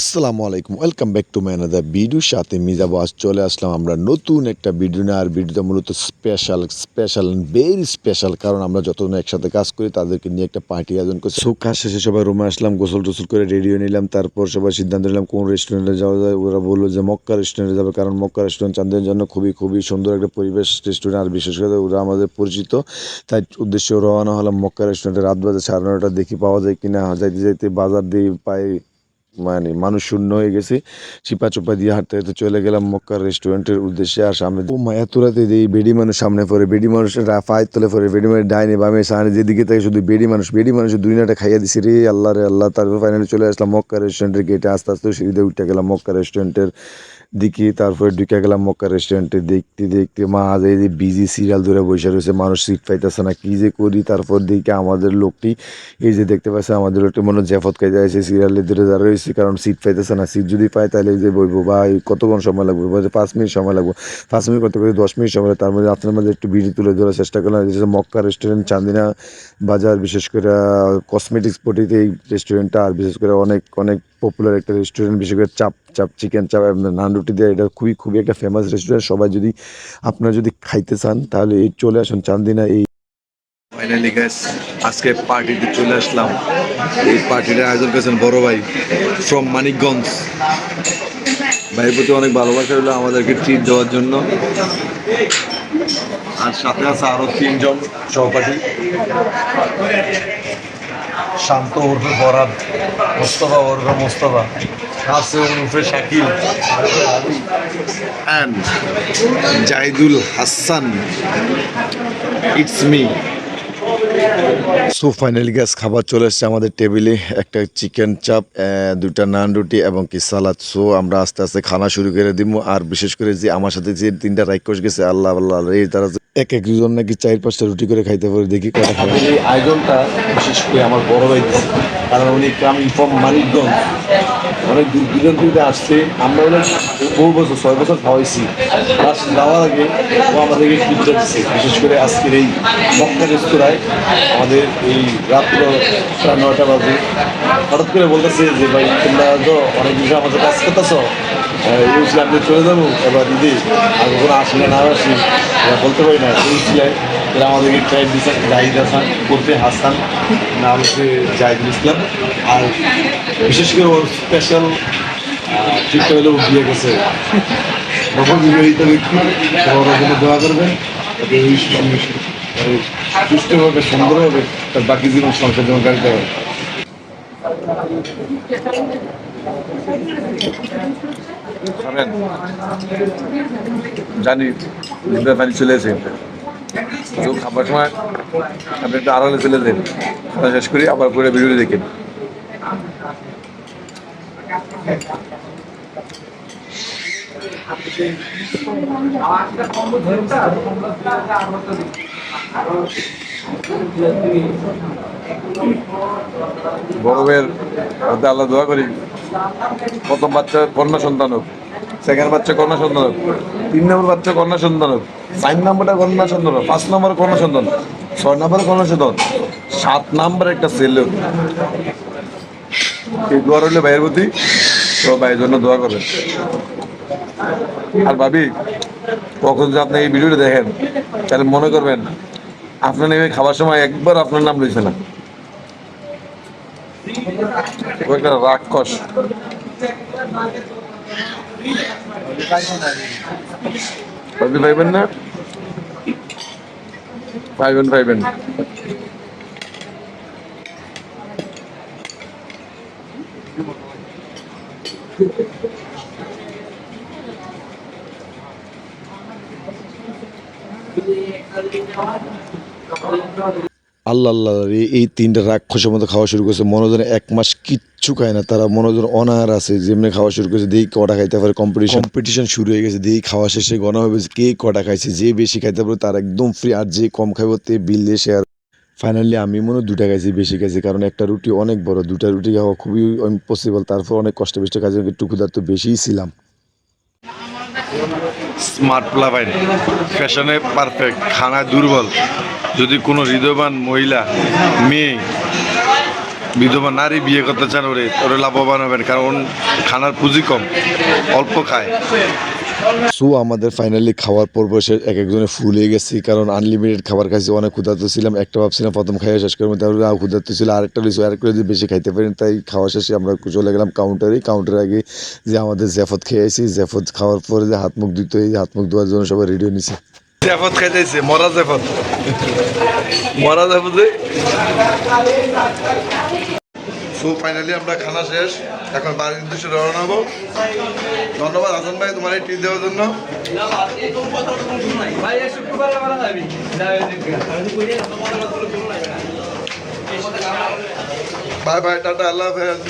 আসসালামু আলাইকুম, welcome back to my another video সাথে মিজাবো আজ চলে আসলাম আমরা নতুন একটা ভিডিও নিয়ে। আর ভিডিওটা মূলত স্পেশাল স্পেশাল ভেরি স্পেশাল কারণ আমরা যতজন একসাথে কাজ করি, তাদেরকে নিয়ে একটা পার্টি আয়োজন করছি। সো কাজ শেষে সবাই রুমে আসলাম, গোসল টোসল করে রেডিও নিলাম, তারপর সবাই সিদ্ধান্ত নিলাম কোন রেস্টুরেন্টে যাওয়া যায়। ওরা বলল যে মক্কা রেস্টুরেন্টে যাবে, কারণ মক্কা রেস্টুরেন্ট চাঁদের জন্য খুবই খুবই সুন্দর একটা পরিবেশ রেস্টুরেন্ট আর বিশেষ করে ওরা আমাদের পরিচিত। তাই উদ্দেশ্যে রওনা হলাম মক্কা রেস্টুরেন্টে রাত বাজে সাড়ে নটা দেখি পাওয়া যায় কিনা, যাইতে যাইতে বাজার দিয়ে পাই মানে মানুষ শূন্য হয়ে গেছে। চিপা চোপা দিয়ে হাঁটতে হাঁটতে চলে গেলাম মক্কার রেস্টুরেন্টের উদ্দেশ্যে আর সামনে মায়া তোরাতে দিই বেডি মানুষ সামনে পড়ে, বেডি মানুষের পায়ের তলে পড়ে, বেডি মানুষ ডাইনে বামে সামনে যেদিকে থাকে শুধু বেডি মানুষ, বেডি মানুষের দুই নাটা খাইয়া দিছি। রে আল্লাহ রে আল্লাহ, তারপর ফাইনালি চলে আসলাম মক্কা রেস্টুরেন্টের গেটে আস্তে আস্তে সিঁড়িতে উঠে গেলাম মক্কা রেস্টুরেন্টের দিকে। তারপরে ঢুকে গেলাম মক্কা রেস্টুরেন্টে। দেখতে দেখতে মা আজ এই যে বিজি সিরিয়াল ধরে বসে রয়েছে, মানুষ সিট পাইতেছে না। কি যে করি, তারপর দেখি আমাদের লোকটি, এই যে দেখতে পাচ্ছে আমাদের লোকটি মনে হয় জ্যাফত খাই যাচ্ছে সিরিয়ালে ধরে যারা রয়েছে কারণ সিট পাইতেছে না। সিট যদি পায় তাহলে যে বইবো, ভাই, কতক্ষণ সময় লাগবে? পাঁচ মিনিট সময় লাগবে। পাঁচ মিনিট করতে করে দশ মিনিট সময় তার মধ্যে আপনার মধ্যে একটু ভিডিও তুলে ধরার চেষ্টা করলাম। যে মক্কা রেস্টুরেন্ট চান্দিনা বাজার, বিশেষ করে কসমেটিক্স পটিতে এই রেস্টুরেন্টটা আর বিশেষ করে অনেক অনেক পপুলার একটা রেস্টুরেন্ট বিশেষ করে চাপ চাপ চিকেন চাপ নান রুটি দেয় এটা খুবই খুবই একটা ফেমাস রেস্টুরেন্ট সবাই যদি, আপনারা যদি খাইতে চান, তাহলে এই চলে আসুন চান্দিনা, এই ফাইনালি গ্যাস আজকে পার্টিতে চলে আসলাম। এই পার্টিটা আয়োজন করেছেন বড় ভাই ফ্রম মানিকগঞ্জ। ভাইয়ের প্রতি অনেক ভালোবাসা হলো আমাদেরকে ট্রিট দেওয়ার জন্য। আর সাথে আছে আরও তিনজন সহপাঠী। শান্ত ওরফে ফরাদ মোস্তফা ওরফে মোস্তফা ওরফে Shakil. And Jahidul Hasan it's me so finally guess খাবার চলে এসেছে আমাদের টেবিলে একটা চিকেন চাপ দুটা নান রুটি এবং কি সালাদ সো আমরা আস্তে আস্তে খানা শুরু করে দিব। আর বিশেষ করে যে আমার সাথে যে তিনটা রাইকোস গেছে, আল্লাহ আল্লাহ এই তারা যে এক একজন নাকি চার পাঁচটা রুটি করে খাইতে পারে, দেখি কটা খাবে এই আয়োজনটা বিশেষ করে আমার বড় ভাই কারণ উনি কামিং ফ্রম মানিকগঞ্জ। অনেক দূর দূরান্ত থেকে আসছে। আমরা ওদের বহু বছর, ছয় বছর খাওয়াইছি। লাস্ট যাওয়ার আগে ও আমাদেরকে ট্রিটটা দিচ্ছে বিশেষ করে আজকের এই মক্কা রেস্তোরাঁয় আমাদের এই রাত্র সাড়ে নয়টা বাজে। হঠাৎ করে বলতেছে যে, ভাই, তোমরা তো অনেক বিষয় আমাদের কাজ করতেছ। আপনি চলে যাব। এবার দিদি আর কখনো আসলে না আসি বলতে পারি না। এই উচিলায় এরা আমাদেরকে ট্রাই দিচ্ছেন জাহিদ হাসান করতে হাসান নাম হচ্ছে জাহিদুল ইসলাম আর বিশেষ করে ওর স্পেশাল ট্রিপটা হলো বিয়ে গেছে নবম বিবাহিত ব্যক্তি ওরা জন্য দোয়া করবেন মানে সুস্থভাবে সুন্দরভাবে তার বাকি জীবন সংসার যেমন পারে খাবেন জানি দুধের পানি চলে এসে তো খাবার সময় আপনি একটু আড়ালে চলে দেন খাওয়া শেষ করি, আবার করে ভিডিও দেখেন বড় ভাইয়ের আল্লাহ দোয়া করি। প্রথম বাচ্চা কন্যা সন্তান হোক সেকেন্ড বাচ্চা কন্যা সন্তান হোক, তিন নম্বর বাচ্চা কন্যা সন্তান হোক। চার নম্বরটা কন্যা সন্তান পাঁচ নম্বর কন্যা সন্তান ছয় নম্বর কন্যা সন্তান সাত নম্বর একটা ছেলে। এই দোয়া রইলে ভাইয়ের প্রতি তো ভাইয়ের জন্য দোয়া করবেন। আর ভাবি, কখন যে আপনি এই ভিডিওটা দেখেন, তাহলে মনে করবেন, আপনার নেমে খাবার সময় একবার আপনার নাম লইছে না। একটা রাক্ষস। ভাবি পাইবেন না? পাইবেন পাইবেন আল্লাহ আল্লাহ এই- এই তিনটা রাক্ষসের মতো খাওয়া শুরু করছে। মনোজন এক মাস কিচ্ছু খায় না। তারা মনোজন অনাহার আছে। যেমনি খাওয়া শুরু করেছে দেখি কটা খাইতে পারে। কম্পিটিশন কম্পিটিশন শুরু হয়ে গেছে। দেখি খাওয়া শেষে গণা হবে যে কে কটা খাইছে। যে বেশি খাইতে পারে তার একদম ফ্রি আর যে কম খাইব তে বিল দিয়ে শেয়ার ফাইনালি আমি মনে হয় দুটা খাইছি বেশি খাইছি। কারণ একটা রুটি অনেক বড়। দুটা রুটি খাওয়া খুবই ইম্পসিবল তারপর অনেক কষ্ট বেষ্ট কাজে একটু ক্ষুধার্ত বেশিই ছিলাম। স্মার্ট প্লাভাইন ফ্যাশনে পারফেক্ট খানায় দুর্বল। যদি কোনো হৃদয়বান মহিলা, মেয়ে, বিধবা নারী বিয়ে করতে চান ওরে ওরে লাভবান হবেন, কারণ খানার পুঁজি কম, অল্প খায়। সো আমাদের ফাইনালি খাওয়ার পর বসে এক একজনে ফুল হয়ে গেছি, কারণ আনলিমিটেড খাবার খাইছি, অনেক ক্ষুধার্ত ছিলাম, একটা ভাবছিলাম প্রথম খাইয়ে শেষ করব, তারপরে ক্ষুধার্ত ছিল, আরেকটা লইছি, আরেকটা যদি বেশি খাইতে পারেন, তাই খাওয়া শেষে আমরা চলে গেলাম কাউন্টারে কাউন্টারে আগে যে আমাদের জ্যাফত খেয়েছি, জ্যাফত খাওয়ার পরে যে হাত মুখ দিতে এই হাত মুখ ধোয়ার জন্য সবাই রেডি নিছে। জেফত খাইতেছে, মরা জেফত। মরা জেফতে সো ফাইনালি আমরা খানা শেষ। এখন বাড়ির উদ্দেশ্যে রওনা হব। ধন্যবাদ হাসান ভাই তোমার এই টিপ দেওয়ার জন্য। বাই বাই, টাটা, আল্লাহ হাফেজ।